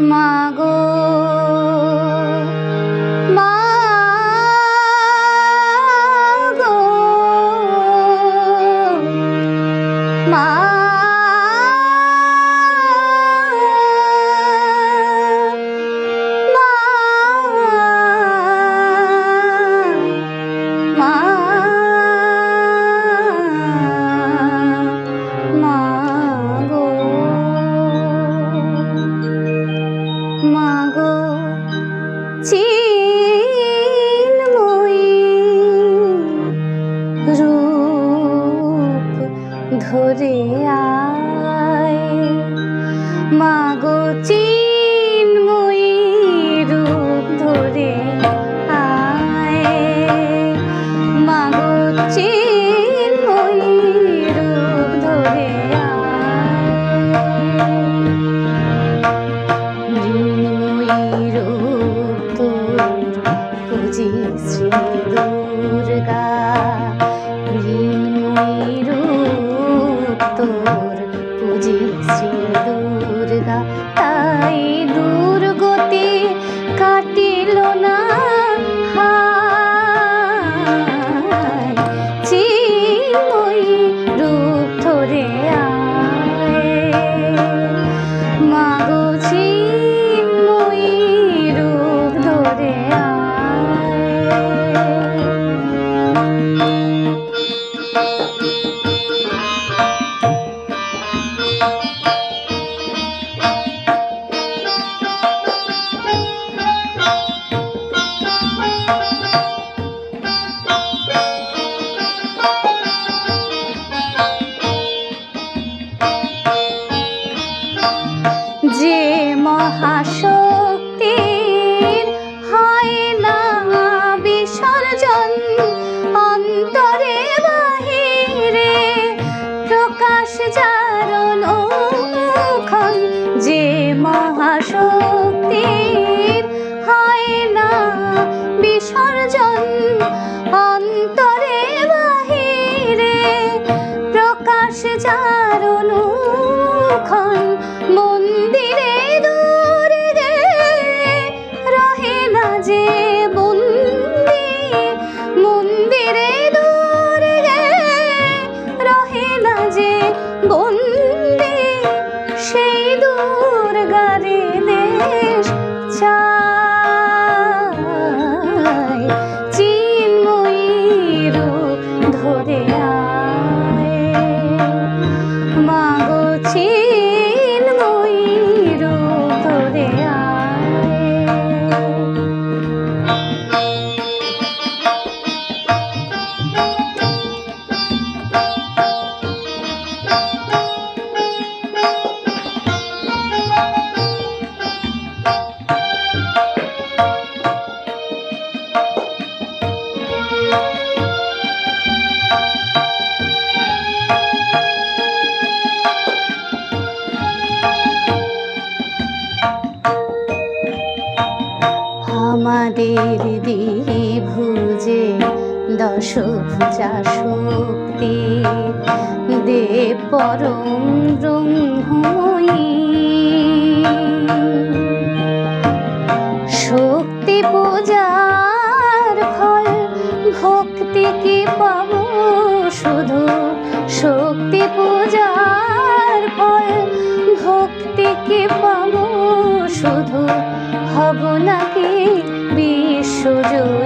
মাগো মা ধরে আয়। মাগো চি পুজি শ্রী দুর্গা। চারণুখন মন্দিরে দুর্গে রহে না যে বন্দি। মন্দিরে দুর্গে রহে না যে বন্দি। সেই দুর্গারে দেশ চা আমাদের দিভুজে দশ ভুজা শক্তি। দে পরম ব্রহ্ময়ী পূজার ফল ভক্তিকে পাবো? শুধু হব নাকি বিশ্বজয়?